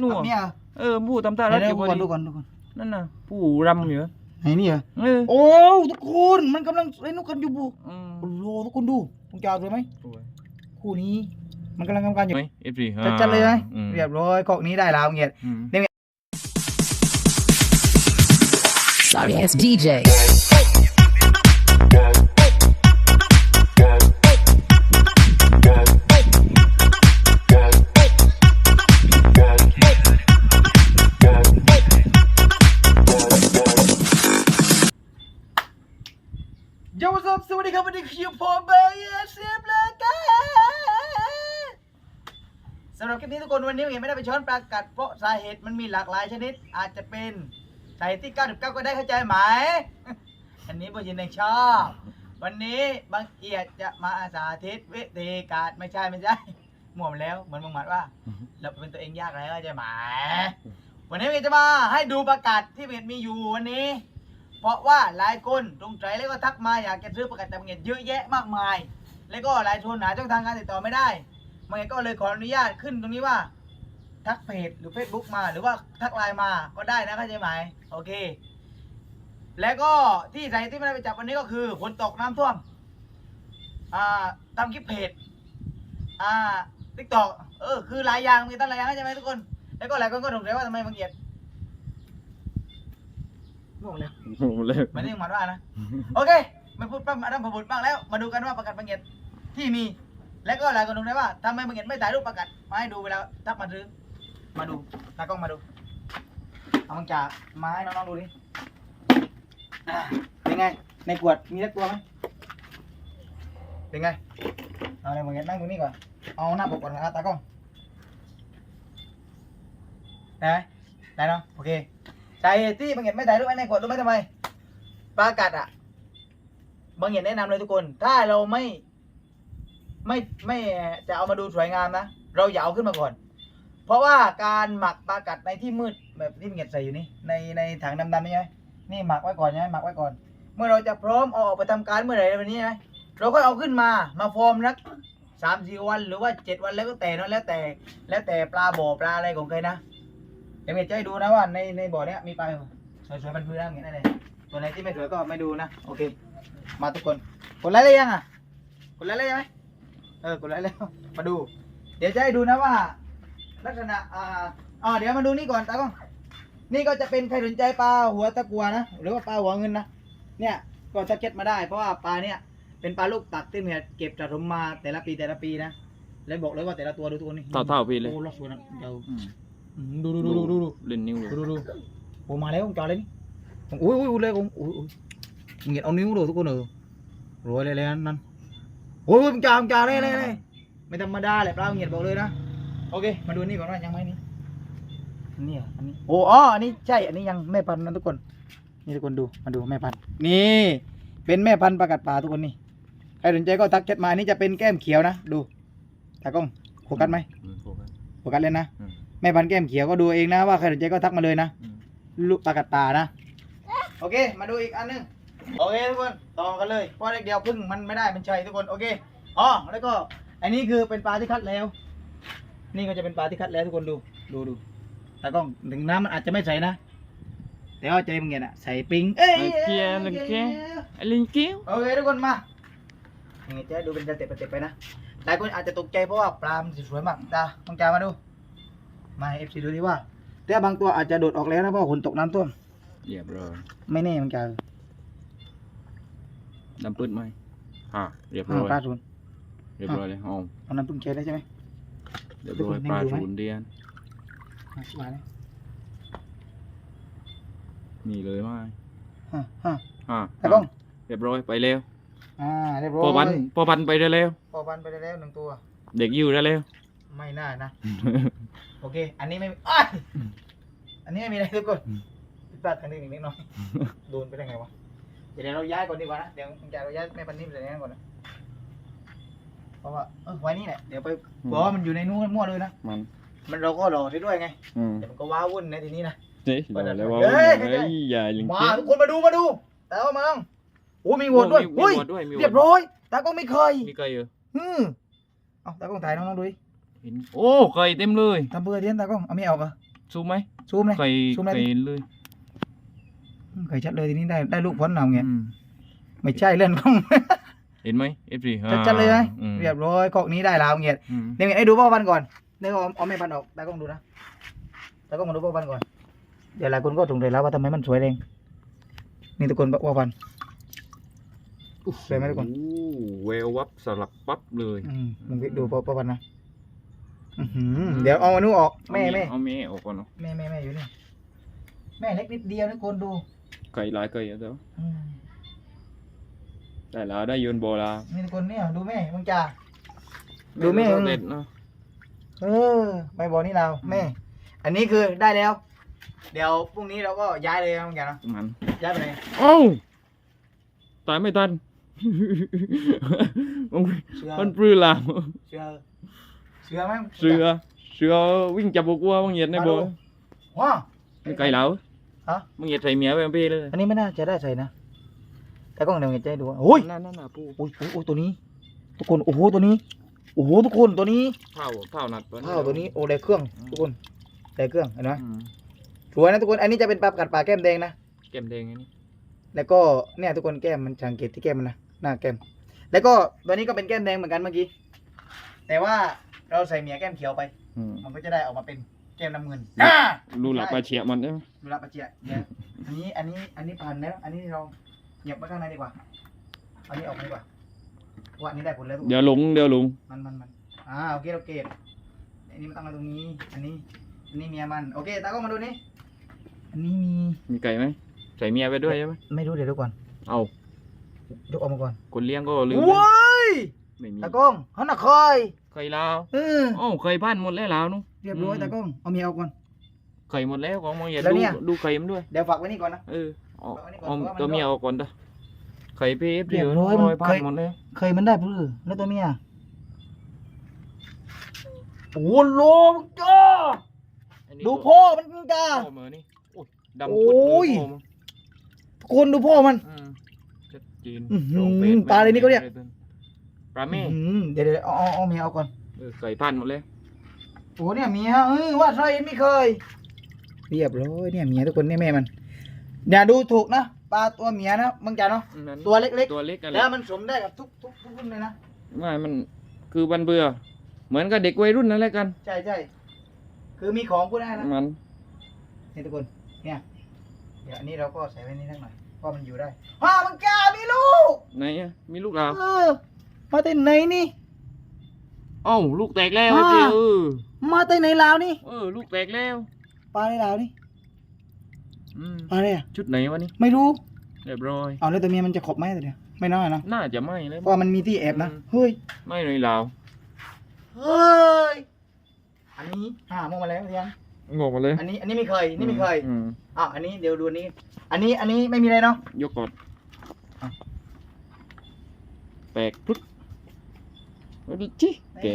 นัวเนี่ยเหรอเออผู้ตำตาเดี๋แล้ยววเก็บดูไว้ก่อนดีดูก่อนดูก่อนนั่นน่ะ ผู้รำอยู่ไหนนี่เหรอเออโอ้ทุกคนมันกำลังเล่นนกกันอยู่บุอืมโอ้โหทุกคนดูคุณจะเอาเลยไหมสวยคู่นี้ มันกำลังทำการอยู่ไหมเอฟซีจัดจัดเลยไหมอืมเรียบร้อยกอกนี้ได้แล้วเงียดอืม Sorry ass DJ. วันนี้ผมยังไม่ได้ไปช้อนปลากัดเพราะสาเหตุมันมีหลากหลายชนิด อาจจะเป็นสาเหตุที่ 99 ก็ได้เข้าใจไหม อันนี้ผมยินดีชอบ วันนี้บางเอียดจะมาสาธิตวิธีการไม่ใช่ไม่ใช่หมวมแล้วเหมือนมึงหมัดว่า เราเป็นตัวเองยากแล้วเข้าใจไหม วันนี้ผมจะมาให้ดูประกาศที่เพจมีอยู่วันนี้ เพราะว่าหลายคนตรงใจแล้วก็ทักมาอยากจะซื้อประกันแต่เงินเยอะแยะมากมาย แล้วก็หลายคนหาช่องทางการติดต่อไม่ได้มันก็เลยขออนุญาตขึ้นตรงนี้ว่า ทักเพจหรือ Facebook มาหรือว่าทักไลน์มาก็ได้นะเข้าใจไหมโอเค แล้วก็ที่ใส่ที่ไม่ได้ไปจับวันนี้ก็คือฝนตกน้ำท่วมอ่าทำคลิปเพจอ่าทิกตอกเออคือหลายอย่างมีตั้งหลายอย่างเข้าใจไหมทุกคน แล้วก็หลายคนก็สงสัยว่าทำไมบางเอียดงงเลย ผมเลยไม่ได้หมายว่านะ โอเคไม่พูดปั้ม adam พบุตรบ้างแล้ว มาดูกันว่าประกาศบางเงียดที่มี และก็หลายคนดูได้ว่าทำไมบางเงียดไม่ถ่ายรูปประกาศมาให้ดูเวลาทักมาซื้อ มาดูตากล้องมาดู เอามังจ่ามาให้น้องๆดูดิอ่เป็นไง ในขวดมีสักตัวไหมเป็นไง เอาในบางเงียดนั่งตรงนี้ก่อน เอาหน้าปกก่อนนะครับตากล้อง ได้ไหมได้เนาะ โอเคใจที่บางเห็นไม่ถ่ายรูปไว้ในขวดรู้ไหมทำไม ปลากัดอะ บางเห็นแนะนำเลยทุกคน ถ้าเราไม่ ไม่ ไม่ จะเอามาดูสวยงามนะ เราอย่าเอาขึ้นมาก่อน เพราะว่าการหมักปลากัดในที่มืดแบบที่บางเห็นใส่อยู่นี่ในในถังดำๆนี่ใช่ไหมนี่หมักไว้ก่อนใช่ไหมหมักไว้ก่อน เมื่อเราจะพร้อมเอาออกไปทำการเมื่อไหร่วันนี้ใช่ไหมเราก็เอาขึ้นมามาฟอร์มนักสามสี่วันหรือว่าเจ็ดวันแล้วก็แต่เนอะแล้วแต่ แล้วแต่ปลาบ่อปลาอะไรของใครนะเดี๋ยวเมย์จะให้ดูนะว่าในในบ่อเนี้ยมีปลาอยู่สวยๆมันพื้นๆอย่างเงี้ยนั่นเลยตัวไหนที่ไม่สวยก็ไม่ดูนะโอเค มาทุกคนกดไลค์เลยยังอะกดไลค์เลยยังไหมเออกดไลค์แล้วมาดู เดี๋ยวจะให้ดูนะว่า ลักษณะอ่าอ่าเดี๋ยวมาดูนี่ก่อนตากล้องนี่ก็จะเป็นใครสนใจปลาหัวตะกัวนะ หรือว่าปลาหัวเงินนะเนี่ยก็จะเก็ตมาได้ เพราะว่าปลาเนี่ยเป็นปลาลูกตักที่เมียเก็บสะสมมาแต่ละปีแต่ละปีนะแล้วบอกเลยว่าแต่ละตัวดูตัวนี้เท่าเท่าๆพี่เลย โอ้รอดสวยนะเดี๋ยวอืมอืมดูดูดูดูดูดู เล่นนิ้วเลยดูดูดูโอ้มาแล้วจอเลยนี่อุ้ยอุ้ยอุ้ยเลยอุ้ยอุ้ยอุ้ยเงียบเอานิ้วดูทุกคนเออรวยเลยเลยนั่นโอ้ยมึงจ่ามึงจ่าเลยเลยเลยไม่ธรรมดาแหละปลาเงียบบอกเลยนะ โอเค มาดูนี่ก่อนว่ายังไหมนี่นี่เหรออันนี้โอ้อ๋ออันนี้ใช่ อันนี้ยังแม่พันธุ์นะทุกคน นี่ทุกคนดู มาดูแม่พันธุ์ นี่ เป็นแม่พันธุ์ประกัดป่าทุกคนนี่ ใครสนใจก็ทักแชทมาอันนี้จะเป็นแก้มเขียวนะ ดูตากล้องโฟกัสไหมอืมโฟกัสโฟกัสเลยนะ อืมแม่พันธุ์แก้มเขียวก็ดูเองนะว่าใครสนใจก็ทักมาเลยนะ อืมลูกปลากระตานะ โอเค มาดูอีกอันหนึง โอเคทุกคน ต่อกันเลยเพราะเด็กเดียวพึ่งมันไม่ได้มันชัยทุกคน โอเค อ๋อ แล้วก็ อันนี้คือเป็นปลาที่คัดแล้ว นี่ก็จะเป็นปลาที่คัดแล้วทุกคนดูดูดูตากล้องถึงน้ำมันอาจจะไม่ใสนะ แต่ว่าใจมึงเงี้ยน่ะใส่ปิงเอ้ยไอ้เกียร์ไอ้เกียร์ไอ้ลิงกิ้วโอเคทุกคนมานี่จะให้ดูเป็นสเต็ปสเต็ปไปนะหลายคนอาจจะตกใจเพราะว่าปลามันสวยมากตาต้องจ่ามาดูมาเอฟซีดูดิว่า แต่บางตัวอาจจะโดดออกแล้วนะเพราะฝนตกน้ำท่วมเหยียบเลยไม่แน่มันจะดำปืดไหมฮะเรียบอ้าร้วอยปลาศูนย์เรียบร้อยเลยอ๋อเอาน้ำพึ่งเชได้ใช่ไหม เรียบร้อยเดี๋ยวปลาคุณให้ดูไหมศูนย์เดียนอะสบายเลยนี่เลยไหมฮะฮะอ่าตากล้องเรียบร้อยไปเร็วอ่าเรียบร้อยพอพันพอพันไปเร็วพอพันไปได้แล้วหนึ่งตัวๆเด็กอยู่ได้เร็วไม่น่านะ โอเค อันนี้ไม่มีอ้ายอันนี้ไม่มีอะไรทุกคนผิดพลาดกันนิดหนึ่งนิดหน่อยโดนไปได้ไงวะ เดี๋ยวเราย้ายก่อนดีกว่านะ เดี๋ยวจะเราย้ายแม่พันนิ่มใส่ในนั้นก่อนนะ เพราะว่าเออไว้นี่แหละเดี๋ยวไปบอกว่ามันอยู่ในนู้นมั่วเลยนะมันมันเราก็รอได้ด้วยไงอืมเดี๋ยวมันก็ว้าวุ่นในทีนี้นะนี่เราแล้วว่าเฮ้ย เฮ้ยอย่าลิงมากิ้วทุกคนมาดูมาดู แต่ว่ามังโอ้มีโหวตด้วยมีเฮ้ยโหวตด้วยมีโหวตเรียบร้อยตาก็ไม่เคยมีไก่เอออืมเอาตากล้องถ่ายน้องๆดูดิเห็นโอ้ไก่เต็มเลยทำเบื่อเทียนตากล้องเอาไม่ออกเหรอะซูมไหมซูมเลยไก่ซูมเลยไก่เห็นเลยอืมเคยชัดเลยทีนี้ได้ได้ลูกพ้นเอาเงี้ยอืมไม่ใช่เล่นกล้อง เห็นไหมเอฟซีชัดชัดเลยไหมเรียบร้อยกอกนี้ได้แล้วเงี้ยเดี๋ยวให้ดูพ่อพันธุ์ก่อนเดี๋ยวเอาเอาแม่พันธุ์ออกตากล้องดูนะตากล้องมาดูพ่อพันธุ์ก่อน เดี๋ยวหลายคนก็สงสัยแล้วว่าทำไมมันสวยแรงนี่ทุกคนบอกว่าพันธุ์สวยไหมทุกคนโอ้เวลวับสลับปั๊บเลยอืมมึงดูพ่อพ่อพันธุ์นะอื้อหือเดี๋ยวเอาอันนู้นออกแม่แม่เอาแม่ออกก่อนเนาะแม่แม่แม่อยู่นี่แม่เล็กนิดเดียวนะคนดูไก่หลายไก่อะเดี๋ยวอืม ได้แล้วได้โยนโบรานี่ทุกคนเนี่ยดูแม่มึงจ้า ดูแม่ เด็ดเนาะเออใบบอกนี่เราแม่ อันนี้คือได้แล้ว เดี๋ยวพรุ่งนี้เราก็ย้ายเลยนะมึงจ้าเนาะมันย้ายไปไหนเอ้าตายไม่ทันมัน เสือมันปลื้อลามเสือเสือไหมเสือเสือวิ่งจับบัวมึงเหยียดในโบว้าไม่ไก่เหลาฮะ มึงเหยียดใส่เมียไปเป้เลย อันนี้ไม่น่าจะได้ใส่นะ แต่กล้องเดี๋ยวจะให้ดูโอ้ยนั่นนั่นน่ะปูโอ้ยโอ้ยโอ้ยตัวนี้ ทุกคนโอ้โหตัวนี้โอ้โหทุกคนตัวนี้เผาเผาหนัดตัวนี้ข้าวตัวนี้โอ้ได้เครื่อง ทุกคนได้เครื่องเห็นไหมอืมสวยนะทุกคนอันนี้จะเป็นปลากัดปลาแก้มแดงนะแก้มแดงอันนี้แล้วก็เนี่ยทุกคนแก้มมันสังเกตที่แก้มมันนะหน้าแก้ม แล้วก็ตัวนี้ก็เป็นแก้มแดงเหมือนกันเมื่อกี้แต่ว่าเราใส่เมียแก้มเขียวไปอืมมันก็จะได้ออกมาเป็นแก้มน้ำเงินรูหลักปลาเฉียมันใช่ไหมดูแลปะเจียเนี่ยอันนี้อันนี้อันนี้ผ่านแล้ว อันนี้เรา เหยียบไว้ข้างในดีกว่าอันนี้ออกมาดีกว่าว่าอันนี้ได้ผลแล้วทุกคน เดี๋ยวหลงเดี๋ยวหลง มันมันมันอ่าโอเคโอเคอันนี้มันตั้งมาตรงนี้ อันนี้ อันนี้เมียมัน โอเค ตากล้องมาดูนี่ อันนี้มี มีไก่ไหมใส่เมียไปด้วยใช่ไหมไม่รู้เดี๋ยวดูก่อนเอายกออกมาก่อนคนเลี้ยงก็ลืมว้ายไม่มีตากล้องเขาหนักคอยไก่ลาวเออโอ้ไก่พันหมดแล้วลาวนู้เรียบร้อยตากล้อง เอาเมียออกก่อนไก่หมดแล้วของมึงอย่าแล้วดูเนี่ย ดูไก่มันด้วย เดี๋ยวฝากไว้นี่ก่อนนะ เออ เอาเอาอันนี้ก่อนเอาเพราะว่ามันตัวเมียออกก่อนเด้อไข่เป๊ะเรียบร้อยมันพันเคย หมดแล้วเคยมันได้พื้อแล้วตัวเมียโอ้โหมึงจ้าอันนี้ดูตัวพ่อมันมึงจ้า พ่อมือนี่โอ้ยโอ้ดำปุ๊ดเลยยพ่อมึงทุกคนดูพ่อมัน อืมชัดเจนอื้อหือโรงเป็ดปลาอะไรนี่เขาเรียก ปลาแม่อืมเดี๋ยวเดี๋ยวเอาเอาเอาเมียเอาก่อนเออไก่พันหมดแล้วโอ้เนี่ยเมียเออว่าใช่ไม่เคย เรียบร้อยเนี่ยเมียทุกคนเนี่ยแม่มัน อย่าดูถูกนะปลาตัวเมียนะมึงจ๋าเนาะอืมนั่นตัวเล็กตัวเล็กอะๆไรแล้วมันสมได้กับทุกทุกทุกรุ่นเลยนะไม่มันคือบันเบื่อ เหมือนกับเด็กวัยรุ่นนั่นแหละกัน ใช่ใช่คือมีของกูได้นะมัน นี่ทุกคนเนี่ยเดี๋ยวอันนี้เราก็ใส่ไว้นี่ทั้งหน่อยเพราะมันอยู่ได้ฮ่ามังกามีลูกไหนอะมีลูกลาวเออมาแต่ไหนนี่ เอ้าลูกแตกแล้วอ่า เจ้เออมาแต่ไหนลาวนี่เออ ลูกแตกแล้วปลาในลาวนี่ อืมปลาอะไรอะชุดไหนวะนี่ไม่รู้เรียบร้อย เอาแล้วตัวเมียมันจะขบไหมตัวเนี้ยไม่น้อยนะน่าจะไม่เลยเพราะว่ามันมีที่แอบนะอืมเฮ้ยไม่เลยลาวเฮ้ยอันนี้อ่ามองมาแล้วเรียงงงมาเลย อันนี้อันนี้ไม่เคยนี่ไม่เคยอืมอะอันนี้เดี๋ยวดูอันนี้ อันนี้อันนี้ไม่มีอะไรเนาะยกก่อนอะแปลกปึ๊กเอาดิจิแก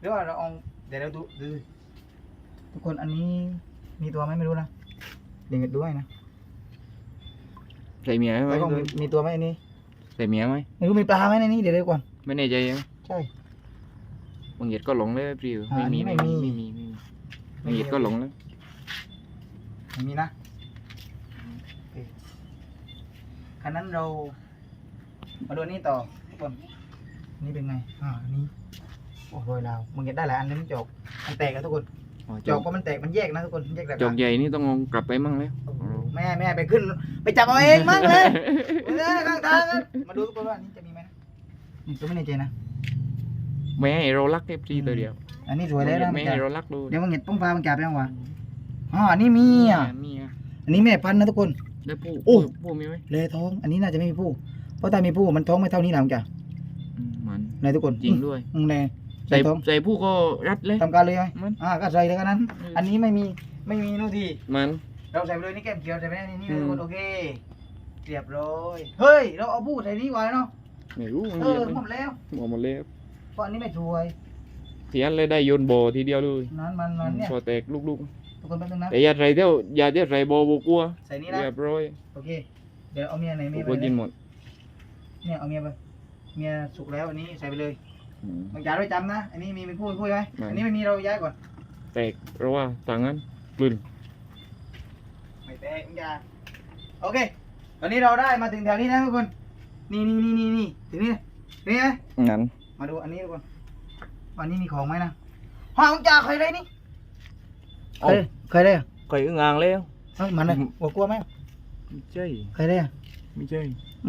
หรือว่าเราเอาเดี๋ยวเราดูดูทุกคนอันนี้มีตัวไหมไม่รู้นะเดี๋ยวดูให้นะใส่เมียไหมแล้วก็มีมีตัวไหมอันนี้ใส่เมียไหมไม่รู้มีปลาไหมในนี้เดี๋ยวเดี๋ยวก่อนไม่แน่ใจยังใช่ บางเหยียดก็หลงเลยปริวอ่าไม่มีอัไม่นนี้มีไม่ไม่มี มีไม่มีบางเหยียดก็หลงแล้วไม่มีนะโอเคคันนั้นเรา มาดูอันนี้ต่อทุกคนอันนี่เป็นไงอ่าอันนี้โอ้โรยลาวมึงเห็นได้หลายอันเลยมันจอกมันแตกอะทุกคน อ๋อจอกก็มันแตกมันแยกนะทุกคนแยกแบบจอกใหญ่นี่ต้องเอากลับไปมั่งแล้ว แม่แม่ไปขึ้น ไปจับเอาเองมั้งเลยเออข้างทางกันมาดูทุกคนว่าอันนี้จะมีไหมนะอืมก็ไม่แน่ใจนะไม่ให้เรารักเอฟซีตัวเดียวอันนี้สวยแล้วนะไม่มันให้จะเรารักดูเดี๋ยวมึงเห็นป้องฟ้ามันจับไปยังวะอ๋ออันนี้มีอะมีอะอันนี้แม่พันธุ์นะทุกคนแล้วผู้โอ้ผู้ผู้มีไหมเลยท้อง อันนี้น่าจะไม่มีผู้ เพราะถ้ามีผู้มันท้องไม่เท่านี้นะมึงจ๋าอืมมัน ในทุกคนจริงด้วยอืมเลย ใส่ใส่ท้องใส่ผู้ก็รัดเลย ทำการเลยไหมมัน อ่าก็ใส่เลยกันนั้นอืมอันนี้ไม่มีไม่มีนู่นทีมัน เราใส่ไปเลยนี่แก้มเขียวใส่ไปในนี่เลยอืมทุกคนโอเคเรียบร้อยเฮ้ยเราเอาผู้ใส่นี่ไว้เนาะไม่รู้มันเอเหยียอดเลยหมดแล้วหมดหมดเลยเพราะอันนี้ไม่สวยเสียเลยได้โยนโบทีเดียวเลยนั้นมันมันเนี่ยพอแตกลูกทุกคนแป๊บนึงนะๆแต่อย่าใส่เที่ยวอย่าเที่ยวใส่โบโบกลัวใส่นี่นะเรียบร้อยโอเคเดี๋ยวเอาเมียไหนเมียกูไปก็กินหมดเนี่ยเอาเมียไปเมียสุกแล้วอันนี้ใส่ไปเลย อืมบางอย่างด้วยจำนะ อันนี้มีเป็นคู่เป็นคู่ไหมไม่ อันนี้ไม่มีเราย้ายก่อน แตกเพราะว่าต่างกันปืนไม่แตกบางอย่างโอเค ตอนนี้เราได้มาถึงแถวนี้นะทุกคน นี่นี่นี่นี่นี่ถึงนี่นี่ไหมงั้นมาดูอันนี้ทุกคนวันนี้มีของไหมนะห้องจ่าเคยได้นี่ เคยเคยได้เหรอไก่อึ่งอ่างแล้ว เอ้ามันเลยหัวกลัวไหมไม่ใช่ เคยได้เหรอไม่ใช่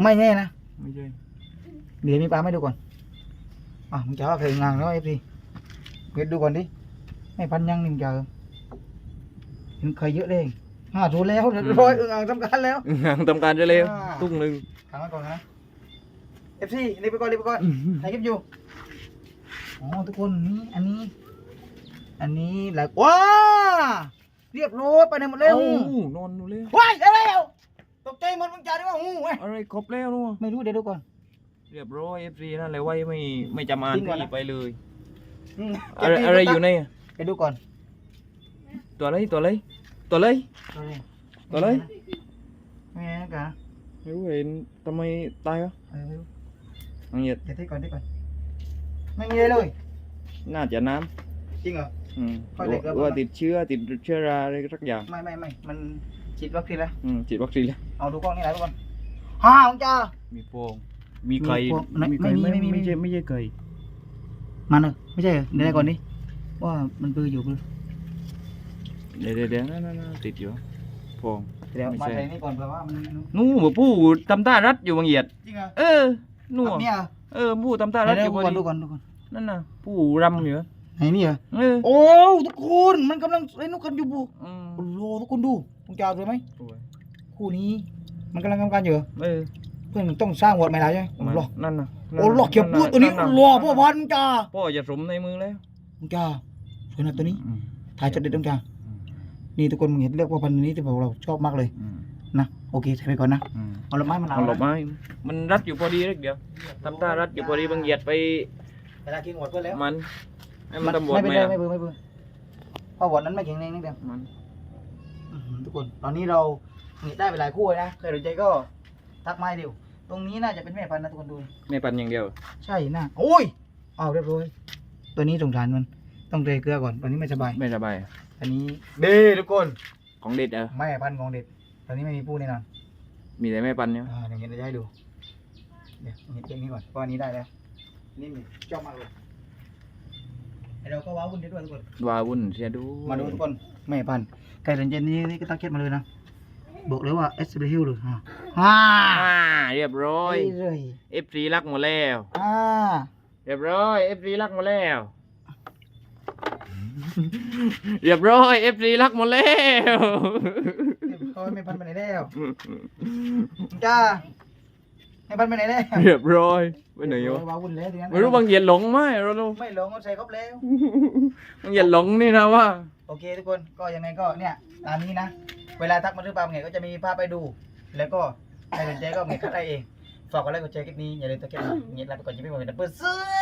ไม่แน่นะ ไม่ใช่ เดี๋ยวมีปลาไม่ดูก่อน อะมึงจะว่าเคยงานแล้วเอฟซีเวทดูก่อนดิไม่พันยังหนึ่งเจอเห็นเคยเยอะเลยห้าถูแล้วเรียบร้อยอึ่งอ่างสำคัญแล้วอึ่งอ่างทำการจะเร็วอ่าตุ้งหนึ่งทางไว้ก่อนนะเอฟซีรีบไปก่อนรีบไปก่อนถ่ายคลิปอยู่อ๋อทุกคนนี่อันนี้ อันนี้แหละว้าเรียบร้อยไปไหนหมดแล้วเอ้านอนดูเลยว้ายได้แล้วตกใจหมดมึงจ่าได้ว่าหูเว้ยอะไรครบแล้วนู่นไม่รู้เดี๋ยวดูก่อน เรียบร้อยเอฟซีนั่นเลยไว้ไม่ไม่จำอ่านทิ้งก่อนนะ ที่ไปเลยอืมอะไรอะไรอยู่ในอะไปดูก่อนตัวอะไรตัวอะไรตัวอะไร ตัวอะไร ไม่แน่กะไม่รู้เห็นทำไมตายวะเออไม่รู้อังเงียดเดี๋ยวที่ก่อนที่ก่อนไม่มีอะไรเลย น่าจะน้จริงเหรอำอืมค่อยเด็กแล้วว่าปะติดเชื้อติดเชื้อราอะไรสักอย่างไม่ไม่ไม่มันฉีดวัคซีนแล้ว อืมฉีดวัคซีนแล้วเอาดูกล้องนี่ไหนทุกคนฮ่าของจ้ามีโพรง มีไข่มีโพรงไหนไข่ไม่มีไม่มี ไม่ใช่ไม่ใช่ไก่มันเหรอไม่ใช่เหรอเดี๋ยวได้ก่อนดิว่ามันปืออยู่ปือเดี๋ยวเดี๋ยวเดี๋ยวนั่นนั่นนั่นติดอยู่โพรงเดี๋ยวไม่มาใช่ใส่นี่ก่อนเผื่อว่ามันมันนู่นหมูผู้ทำท่ารัดอยู่บางเหยียด จริงเหรอเออนู่นแบบเนี่ยเหรอเออผู้ทำท่ารัเดี๋ดยวอเดี๋ยยู่วพอก่อนดีดูก่อนดูก่อนนั่นน่ะผู้รำอยู่ไหนนี่เหรอเออโอ้ทุกคนมันกำลังเล่นนกกันอยู่บุอืมโอ้โหทุกคนดูของจ้าดูไหมสวยคู่นี้ มันกำลังทำการอยู่เหรอเออ เพื่อนมันต้องสร้างวอดใหม่แล้วใช่ไหมโอ้โหหลอกนั่นน่ะโอ้หลอกเขียวพูดตัวนี้ะหล่อพ่อพันธุ์จ้าพ่อจะสมในมือแล้วจ้าสวยนะตัวนี้อืมถ่ายจดเด็ดต้องจ้านี่ทุกคนมึงเห็นเลือกว่าพันธุ์นี้ที่บอกเราชอบมากเลยอืมนะโอเคใส่ไปก่อนนะอืมเอาละไม้มันเอาหลบไม้มันรัดอยู่พอดีเล็กเดียวทำท่ารัดอยู่พอดีบางเหยียดไปเวลากินหมดเพื่อนแล้วมันให้มันตำรวจไม่เป็นไหมไรอะไม่เบื่อไม่เบื่อเพราะวอดนั้นไม่แข็งแรงนิดเดียวมันอื้อหือทุกคนตอนนี้เราเห็นได้ไปหลายคู่เลยนะใครสนใจก็ทักไม้เดียว ตรงนี้น่าจะเป็นแม่พันธุ์นะทุกคนดู ไม่ปันอย่างเดียว ใช่น่าโอ้ยเอาเรียบร้อย ตัวนี้สงสารมัน ต้องเทเกลือก่อน ตอนนี้ไม่สบาย ไม่สบาย อันนี้เด้ทุกคน ของเด็ดเออแม่พันธุ์ของเด็ด ตอนนี้ไม่มีปูแน่นอน มีแต่ไม่ปันเนี่ยอ่าอย่างเงี้ยเดี๋ยวจะให้ดู เดี๋ยวเห็นเองนี้ก่อนเพราะอันนี้ได้แล้วนี่มีชอบมากเลยไอเราก็ว้าวุ่นได้ด้วยทุกคน วาวุ่นเสียดู มาดูทุกคนแม่พันธุ์ไก่เรนเจนนี้นี่ก็ตั้งเคสมาเลยนะ บอกเลยว่าเอสเบฮิลเลยฮ่าฮ่าอ่าเรียบร้อยไปเลยเอฟซีรักหมดแล้วอ่าเรียบร้อยเอฟซีรักหมดแล้วเรียบร้อยเอฟซีรักหมดแล้วเรียบร้อยแม่พันธุ์ไปไหนแล้วจ้าแม่พันธุ์ไปไหนแล้วเรียบร้อยไปไหนวะว้าวุ่นแล้วทีนั้นไม่รู้บางเหยียดหลงไหมเราดูไม่หลงก็ใส่ครบแล้วบางเหยียดหลงนี่นะว่า โอเคทุกคนก็ยังไงก็เนี่ยตามนี้นะ เวลาทักมาซื้อปาล์มเนี่ยก็จะมีภาพไปดู แล้วก็ใครสนใจก็เมคัดได้เอง ฝากกดไลค์กดแชร์คลิปนี้อย่าลืมตะเกียบเงี้ยลาไปก่อนจะไม่หมดเป็นเพื่อนซื้อ